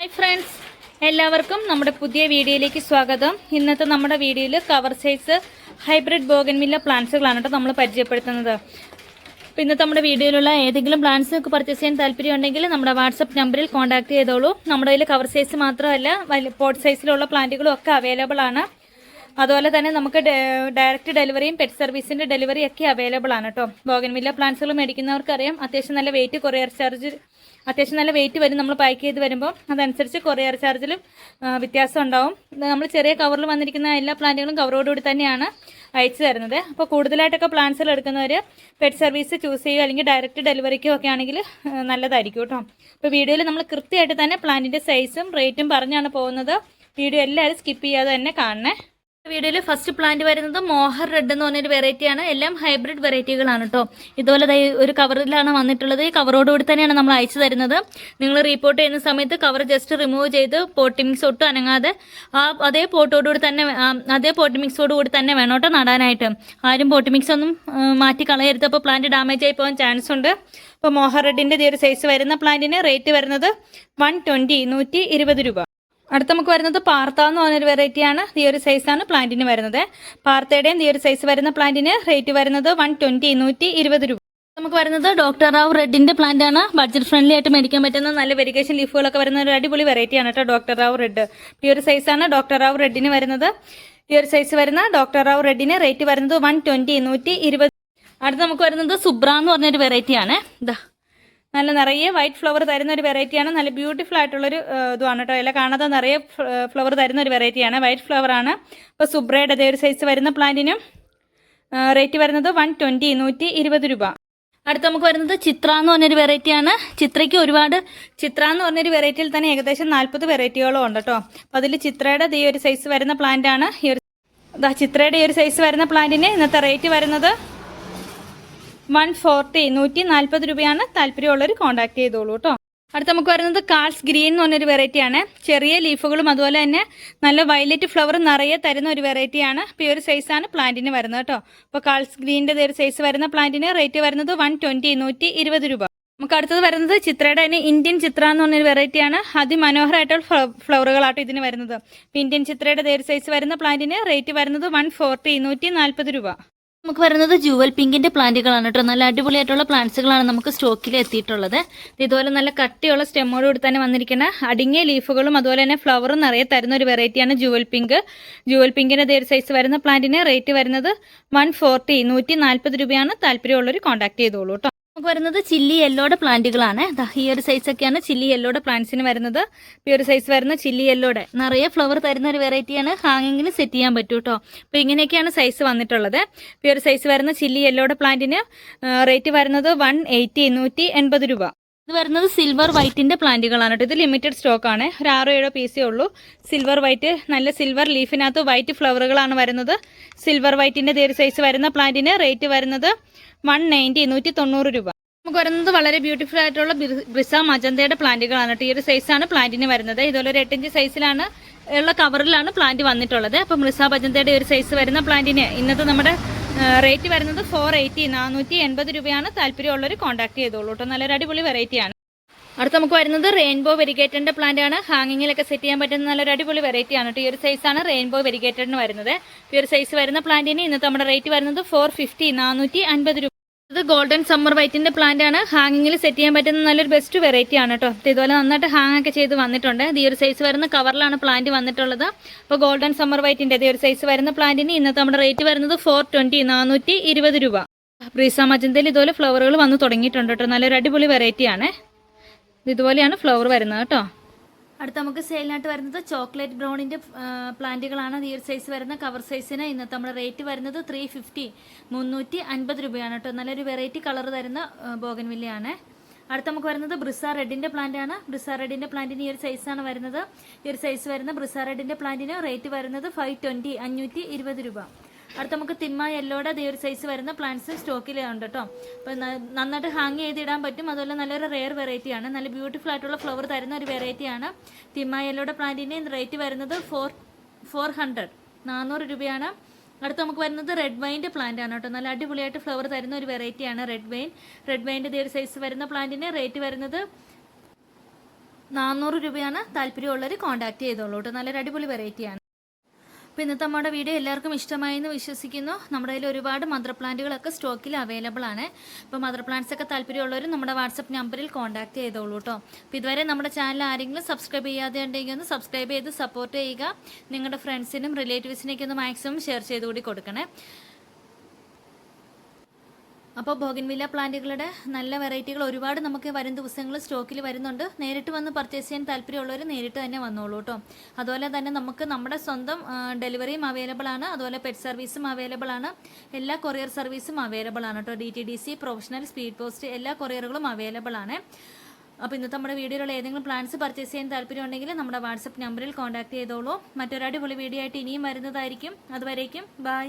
Hi friends എല്ലാവർക്കും നമ്മുടെ പുതിയ വീഡിയോയിലേക്ക് സ്വാഗതം. ഇന്നത്തെ നമ്മുടെ വീഡിയോയിൽ കവർ സൈസ് ഹൈബ്രിഡ് ബോഗൻവില്ല പ്ലാന്റ്സുകളാണ് കേട്ടോ നമ്മൾ പരിചയപ്പെടുത്തുന്നത്. അപ്പോൾ ഇന്നത്തെ നമ്മുടെ വീഡിയോയിലുള്ള ഏതെങ്കിലും പ്ലാന്റ്സ് നിങ്ങൾക്ക് പർച്ചേസ് ചെയ്യാൻ താല്പര്യമുണ്ടെങ്കിൽ നമ്മുടെ വാട്സപ്പ് നമ്പറിൽ കോൺടാക്ട് ചെയ്തോളൂ. നമ്മുടെ കയ്യിൽ കവർ സൈസ് മാത്രമല്ല പോട്ട് സൈസിലുള്ള പ്ലാന്റുകളും ഒക്കെ അവൈലബിൾ ആണ്. അതുപോലെ തന്നെ നമുക്ക് ഡയറക്റ്റ് ഡെലിവറിയും പെറ്റ് സർവീസിന്റെ ഡെലിവറി ഒക്കെ അവൈലബിൾ ആണ് കേട്ടോ ബോഗൻവില്ല പ്ലാന്റ്സുകൾ മേടിക്കുന്നവർക്കറിയാം. അത്യാവശ്യം നല്ല വെയിറ്റ് കൊറിയർ ചാർജ് അത്യാവശ്യം നല്ല വെയിറ്റ് വരും നമ്മൾ പാക്ക് ചെയ്ത് വരുമ്പോൾ അതനുസരിച്ച് കൊറിയർ ചാർജിലും വ്യത്യാസം ഉണ്ടാവും. നമ്മൾ ചെറിയ കവറിൽ വന്നിരിക്കുന്ന എല്ലാ പ്ലാന്റുകളും കവറോടുകൂടി തന്നെയാണ് അയച്ചു തരുന്നത്. അപ്പോൾ കൂടുതലായിട്ടൊക്കെ പ്ലാന്റ്സുകൾ എടുക്കുന്നവർ പെറ്റ് സർവീസ് ചൂസ് ചെയ്യുക അല്ലെങ്കിൽ ഡയറക്റ്റ് ഡെലിവറിക്കോ ഒക്കെ ആണെങ്കിൽ നല്ലതായിരിക്കും കേട്ടോ അപ്പോൾ വീഡിയോയിൽ നമ്മൾ കൃത്യമായിട്ട് തന്നെ പ്ലാന്റിന്റെ സൈസും റേറ്റും പറഞ്ഞാണ് പോകുന്നത്. വീഡിയോ എല്ലാവരും സ്കിപ്പ് ചെയ്യാതെ തന്നെ കാണണേ. വീഡിയോയിൽ ഫസ്റ്റ് പ്ലാന്റ് വരുന്നത് മോഹർ റെഡ് എന്ന് പറഞ്ഞൊരു വെറൈറ്റിയാണ് എല്ലാം ഹൈബ്രിഡ് വെറൈറ്റികളാണ് കേട്ടോ ഇതുപോലെ ഒരു കവറിലാണ് വന്നിട്ടുള്ളത്. ഈ കവറോടുകൂടി തന്നെയാണ് നമ്മൾ അയച്ചു തരുന്നത്. നിങ്ങൾ റീപ്പോർട്ട് ചെയ്യുന്ന സമയത്ത് കവർ ജസ്റ്റ് റിമൂവ് ചെയ്ത് പോട്ടി മിക്സ് ഒട്ടും അനങ്ങാതെ ആ അതേ പോട്ടോടുകൂടി തന്നെ അതേ പോട്ടി മിക്സോട് കൂടി തന്നെ വേണം കേട്ടോ നടാനായിട്ട്. ആരും പോട്ടി മിക്സ് ഒന്നും മാറ്റി കളയരുത്. അപ്പോൾ പ്ലാന്റ് ഡാമേജ് ആയി പോകാൻ ചാൻസ് ഉണ്ട്. അപ്പോൾ മോഹർ റെഡിന്റെ ഈ ഒരു സൈസ് വരുന്ന പ്ലാന്റിന് റേറ്റ് വരുന്നത് വൺ ട്വന്റി നൂറ്റി ഇരുപത് രൂപ. അടുത്ത നമുക്ക് വരുന്നത് പാർത്ത എന്ന് പറഞ്ഞൊരു വെറൈറ്റിയാണ് ഈ ഒരു സൈസാണ് പ്ലാന്റിന് വരുന്നത്. പാർത്തയുടെയും ഈ ഒരു സൈസ് വരുന്ന പ്ലാന്റിന് റേറ്റ് വരുന്നത് വൺ ട്വന്റി നൂറ്റി ഇരുപത് രൂപ. നമുക്ക് വരുന്നത് ഡോക്ടർ റാവ് റെഡിന്റെ പ്ലാന്റ് ആണ്. ബഡ്ജറ്റ് ഫ്രണ്ട്ലി ആയിട്ട് മേടിക്കാൻ പറ്റുന്ന നല്ല വെരിഗേഷൻ ലീഫുകളൊക്കെ വരുന്ന ഒരു അടിപൊളി വെറൈറ്റിയാണ് കേട്ടോ ഡോക്ടർ റാവ് റെഡ് ഈ ഒരു സൈസാണ് ഡോക്ടർ റാവ് റെഡിന് വരുന്നത്. ഈ ഒരു സൈസ് വരുന്ന ഡോക്ടർ റാവ് റെഡിന് റേറ്റ് വരുന്നത് വൺ ട്വന്റി നൂറ്റി ഇരുപത് അടുത്ത് നമുക്ക് വരുന്നത് സുബ്ര എന്ന് പറഞ്ഞൊരു വെറൈറ്റിയാണ് ഇതാ നല്ല നിറയെ വൈറ്റ് ഫ്ലവർ തരുന്ന ഒരു വെറൈറ്റിയാണ് നല്ല ബ്യൂട്ടിഫുൾ ആയിട്ടുള്ളൊരു ഇതുമാണ് കേട്ടോ. ഇല കാണാതെ നിറയെ ഫ്ലവർ തരുന്ന ഒരു വെറൈറ്റിയാണ് വൈറ്റ് ഫ്ലവർ ആണ്. അപ്പോൾ സുബ്രയുടെ അതേ ഒരു സൈസ് വരുന്ന പ്ലാന്റിനും റേറ്റ് വരുന്നത് വൺ ട്വന്റി നൂറ്റി ഇരുപത് രൂപ. അടുത്ത നമുക്ക് വരുന്നത് ചിത്ര എന്ന് പറഞ്ഞൊരു വെറൈറ്റിയാണ് ചിത്രയ്ക്ക് ഒരുപാട് ചിത്ര എന്ന് പറഞ്ഞൊരു വെറൈറ്റിയിൽ തന്നെ ഏകദേശം നാൽപ്പത് വെറൈറ്റികളും ഉണ്ട് കേട്ടോ. അപ്പോൾ അതിൽ ചിത്രയുടെ ഈ ഒരു സൈസ് വരുന്ന പ്ലാന്റ് ആണ്. ഈ ഒരു ചിത്രയുടെ ഈ ഒരു സൈസ് വരുന്ന പ്ലാന്റിന് ഇന്നത്തെ റേറ്റ് വരുന്നത് വൺ ഫോർട്ടി നൂറ്റി നാൽപ്പത് രൂപയാണ് താല്പര്യമുള്ളവർ കോൺടാക്ട് ചെയ്തോളൂ കേട്ടോ അടുത്ത നമുക്ക് വരുന്നത് കാൾസ് ഗ്രീൻ എന്ന് പറഞ്ഞൊരു വെറൈറ്റിയാണ് ചെറിയ ലീഫുകളും അതുപോലെ തന്നെ നല്ല വയലറ്റ് ഫ്ലവർ നിറയെ തരുന്ന ഒരു വെറൈറ്റിയാണ് അപ്പോൾ ഈ ഒരു സൈസാണ് പ്ലാന്റിന് വരുന്നത് കേട്ടോ അപ്പോൾ കാൾസ് ഗ്രീനിന്റെ ഒരു സൈസ് വരുന്ന പ്ലാന്റിന് റേറ്റ് വരുന്നത് വൺ ട്വന്റി നൂറ്റി ഇരുപത് രൂപ. നമുക്ക് അടുത്തത് വരുന്നത് ചിത്രയുടെ തന്നെ ഇന്ത്യൻ ചിത്ര എന്ന് പറഞ്ഞൊരു വെറൈറ്റിയാണ് അതിമനോഹരമായിട്ടുള്ള ഫ്ല- ഫ്ലവറുകളാട്ടോ ഇതിന് വരുന്നത്. ഇന്ത്യൻ ചിത്രയുടെ ഒരു സൈസ് വരുന്ന പ്ലാന്റിന് റേറ്റ് വരുന്നത് വൺ ഫോർട്ടി നൂറ്റി നാൽപ്പത് രൂപ. നമുക്ക് വരുന്നത് ജുവൽ പിങ്കിന്റെ പ്ലാന്റുകളാണ് കേട്ടോ. നല്ല അടിപൊളിയായിട്ടുള്ള പ്ലാന്റ്സുകളാണ് നമുക്ക് സ്റ്റോക്കിൽ എത്തിയിട്ടുള്ളത്. ഇതുപോലെ നല്ല കട്ടിയുള്ള സ്റ്റെമ്മോട് കൂടി തന്നെ വന്നിരിക്കുന്ന അടിങ്ങിയ ലീഫുകളും അതുപോലെ തന്നെ ഫ്ലവറും നിറയെ തരുന്ന ഒരു വെറൈറ്റിയാണ് ജൂവൽ പിങ്ക്. ജുവൽ പിങ്കിന്റെ ദേ സൈസ് വരുന്ന പ്ലാന്റിന് റേറ്റ് വരുന്നത് വൺ ഫോർട്ടി നൂറ്റി നാൽപ്പത് രൂപയാണ് താല്പര്യമുള്ളവർ കോൺടാക്ട് ചെയ്തോളൂ കേട്ടോ. വരുന്നത് ചില്ലി യെല്ലോയുടെ പ്ലാന്റുകളാണ്. ഈ ഒരു സൈസ് ഒക്കെയാണ് ചില്ലി യെല്ലോയുടെ പ്ലാന്റ്സിന് വരുന്നത്. ഈ ഒരു സൈസ് വരുന്ന ചില്ലി യെല്ലോയുടെ. നിറയെ ഫ്ലവർ തരുന്ന ഒരു വെറൈറ്റിയാണ് ഹാങ്ങിങ്ങിന് സെറ്റ് ചെയ്യാൻ പറ്റൂ കേട്ടോ അപ്പോൾ ഇങ്ങനെയൊക്കെയാണ് സൈസ് വന്നിട്ടുള്ളത്. ഈ ഒരു സൈസ് വരുന്ന ചില്ലി യെല്ലോയുടെ പ്ലാന്റിന് റേറ്റ് വരുന്നത് വൺ എയ്റ്റി നൂറ്റി എൺപത് രൂപ. ഇത് വരുന്നത് സിൽവർ വൈറ്റിന്റെ പ്ലാന്റുകളാണ് കേട്ടോ. ഇത് ലിമിറ്റഡ് സ്റ്റോക്ക് ആണ്. ഒരു ആറോ ഏഴോ പീസേ ഉള്ളൂ. സിൽവർ വൈറ്റ് നല്ല സിൽവർ ലീഫിനകത്ത് വൈറ്റ് ഫ്ലവറുകളാണ് വരുന്നത്. സിൽവർ വൈറ്റിന്റെ ഒരു സൈസ് വരുന്ന പ്ലാന്റിന് റേറ്റ് വരുന്നത് വൺ നയന്റി നൂറ്റി തൊണ്ണൂറ് രൂപ. നമുക്ക് വരുന്നത് വളരെ ബ്യൂട്ടിഫുൾ ആയിട്ടുള്ള ബ്രിസ മജന്തയുടെ പ്ലാന്റുകളാണ് കേട്ടോ. ഈ ഒരു സൈസാണ് പ്ലാന്റിന് വരുന്നത്. ഇതുപോലെ ഒരു എട്ടിഞ്ച് സൈസിലാണ് ഉള്ള കവറിലാണ് പ്ലാന്റ് വന്നിട്ടുള്ളത്. അപ്പം ബ്രിസ മജന്തയുടെ ഒരു സൈസ് വരുന്ന പ്ലാന്റിന് ഇന്നത്തെ നമ്മുടെ റേറ്റ് വരുന്നത് ഫോർ എയ്റ്റി നാനൂറ്റി എൺപത് രൂപയാണ്. താല്പര്യമുള്ളവർ കോൺടാക്ട് ചെയ്തോളൂ കേട്ടോ നല്ലൊരു അടിപൊളി വെറൈറ്റിയാണ് അടുത്ത നമുക്ക് വരുന്നത് റെയിൻബോ വെരിഗേറ്റഡിന്റെ പ്ലാന്റ് ആണ്. ഹാങ്ങിങ്ങിലൊക്കെ സെറ്റ് ചെയ്യാൻ പറ്റുന്ന നല്ലൊരു അടിപൊളി വെറൈറ്റി ആണ് കേട്ടോ ഈ ഒരു സൈസാണ് റെയിൻബോ വെരിഗേറ്റഡിന് വരുന്നത്. ഈ ഒരു സൈസ് വരുന്ന പ്ലാന്റിന് ഇന്നത്തെ നമ്മുടെ റേറ്റ് വരുന്നത് ഫോർ ഫിഫ്റ്റി നാനൂറ്റി അൻപത് രൂപ ഇത് ഗോൾഡൻ സമ്മർ വൈറ്റിന്റെ പ്ലാന്റ് ആണ്. ഹാങ്ങിങ്ങിൽ സെറ്റ് ചെയ്യാൻ പറ്റുന്ന നല്ലൊരു ബെസ്റ്റ് വെറൈറ്റി ആണ് കേട്ടോ ഇത് ഇതുപോലെ നന്നായിട്ട് ഹാങ് ഒക്കെ ചെയ്ത് വന്നിട്ടുണ്ട്. ഈ ഒരു സൈസ് വരുന്ന കവറിലാണ് പ്ലാന്റ് വന്നിട്ടുള്ളത്. അപ്പോൾ ഗോൾഡൻ സമ്മർ വൈറ്റിന്റെ ഈ ഒരു സൈസ് വരുന്ന പ്ലാന്റിന് ഇന്നത്തെ നമ്മുടെ റേറ്റ് വരുന്നത് ഫോർ ട്വന്റി നാനൂറ്റി ഇരുപത് രൂപ. ബ്രീസ മജന്തയിൽ ഇതുപോലെ ഫ്ലവറുകൾ വന്ന് തുടങ്ങിയിട്ടുണ്ട് കേട്ടോ നല്ലൊരു അടിപൊളി വെറൈറ്റി ആണ്. ഇത് ഇതുപോലെയാണ് ഫ്ലവർ വരുന്നത് കേട്ടോ അടുത്ത നമുക്ക് സെയിലിനായിട്ട് വരുന്നത് ചോക്ലേറ്റ് ബ്രൗണിന്റെ പ്ലാന്റുകളാണ്. ഒരു സൈസ് വരുന്ന കവർ സൈസിന് ഇന്നത്തെ നമ്മുടെ റേറ്റ് വരുന്നത് ത്രീ ഫിഫ്റ്റി മുന്നൂറ്റി അൻപത് രൂപയാണ് കേട്ടോ. നല്ലൊരു വെറൈറ്റി കളർ തരുന്ന ബോഗൻവില്ലയാണ്. അടുത്ത നമുക്ക് വരുന്നത് ബ്രിസ പ്ലാന്റ് ആണ്. ബ്രിസ റെഡിന്റെ പ്ലാന്റിന് ഈ ഒരു സൈസാണ് വരുന്നത്. ഈ ഒരു സൈസ് വരുന്ന ബ്രിസ റെഡിന്റെ പ്ലാന്റിന് റേറ്റ് വരുന്നത് ഫൈവ് ട്വന്റി അഞ്ഞൂറ്റി ഇരുപത് രൂപ. അടുത്ത നമുക്ക് തിന്മ യെല്ലോടെ അതേ ഒരു സൈസ് വരുന്ന പ്ലാന്റ്സ് സ്റ്റോക്കിൽ ഉണ്ട് കേട്ടോ അപ്പോൾ നന്നായിട്ട് ഹാങ് ചെയ്തിടാൻ പറ്റും. അതുപോലെ നല്ലൊരു റെയർ വെറൈറ്റിയാണ് നല്ല ബ്യൂട്ടിഫുൾ ആയിട്ടുള്ള ഫ്ലവർ തരുന്ന ഒരു വെറൈറ്റിയാണ് തിമ്മ യെല്ലോടെ പ്ലാന്റിന് റേറ്റ് വരുന്നത് ഫോർ ഫോർ ഹൺഡ്രഡ് നാനൂറ് രൂപയാണ്. അടുത്ത് നമുക്ക് വരുന്നത് റെഡ് വൈന്റെ പ്ലാന്റ് ആണ് കേട്ടോ നല്ല അടിപൊളിയായിട്ട് ഫ്ലവർ തരുന്ന ഒരു വെറൈറ്റിയാണ് റെഡ് വൈൻ റെഡ് വൈന്റെ ഇതേ ഒരു സൈസ് വരുന്ന പ്ലാന്റിന് റേറ്റ് വരുന്നത് നാനൂറ് രൂപയാണ്. താല്പര്യമുള്ളവർ കോൺടാക്ട് ചെയ്തോളൂ കേട്ടോ നല്ലൊരു അടിപൊളി വെറൈറ്റിയാണ് അപ്പോൾ ഇന്നത്തെ നമ്മുടെ വീഡിയോ എല്ലാവർക്കും ഇഷ്ടമായി എന്ന് വിശ്വസിക്കുന്നു. നമ്മുടെ കയ്യിൽ ഒരുപാട് മദർ പ്ലാന്റുകളൊക്കെ സ്റ്റോക്കിൽ അവൈലബിൾ ആണ്. അപ്പോൾ മദർ പ്ലാന്റ്സ് ഒക്കെ താല്പര്യമുള്ളവർ നമ്മുടെ വാട്സപ്പ് നമ്പറിൽ കോൺടാക്ട് ചെയ്തോളൂ കേട്ടോ അപ്പോൾ ഇതുവരെ നമ്മുടെ ചാനൽ ആരെങ്കിലും സബ്സ്ക്രൈബ് ചെയ്യാതെ ഉണ്ടെങ്കിൽ ഒന്ന് സബ്സ്ക്രൈബ് ചെയ്ത് സപ്പോർട്ട് ചെയ്യുക. നിങ്ങളുടെ ഫ്രണ്ട്സിനും റിലേറ്റീവ്സിനൊക്കെ ഒന്ന് മാക്സിമം ഷെയർ ചെയ്ത് കൂടി കൊടുക്കണേ. അപ്പോൾ ബോഗൻവില്ല പ്ലാന്റുകളുടെ നല്ല വെറൈറ്റികൾ ഒരുപാട് നമുക്ക് വരും ദിവസങ്ങൾ സ്റ്റോക്കിൽ വരുന്നുണ്ട്. നേരിട്ട് വന്ന് പർച്ചേസ് ചെയ്യാൻ താല്പര്യമുള്ളവർ നേരിട്ട് തന്നെ വന്നോളൂ കേട്ടോ. അതുപോലെ തന്നെ നമുക്ക് നമ്മുടെ സ്വന്തം ഡെലിവറിയും അവൈലബിൾ ആണ്. അതുപോലെ പെറ്റ് സർവീസും അവൈലബിൾ ആണ്. എല്ലാ കൊറിയർ സർവീസും അവൈലബിൾ ആണ് കേട്ടോ. D T D C professional speed post എല്ലാ കൊറിയറുകളും അവൈലബിൾ ആണ്. അപ്പോൾ ഇന്നത്തെ നമ്മുടെ വീഡിയോയിലുള്ള ഏതെങ്കിലും പ്ലാൻസ് പർച്ചേസ് ചെയ്യാൻ താല്പര്യമുണ്ടെങ്കിൽ നമ്മുടെ വാട്സപ്പ് നമ്പറിൽ കോൺടാക്ട് ചെയ്തോളൂ. മറ്റൊരു അടിപൊളി വീഡിയോ ആയിട്ട് ഇനിയും വരുന്നതായിരിക്കും. അതുവരേക്കും ബൈ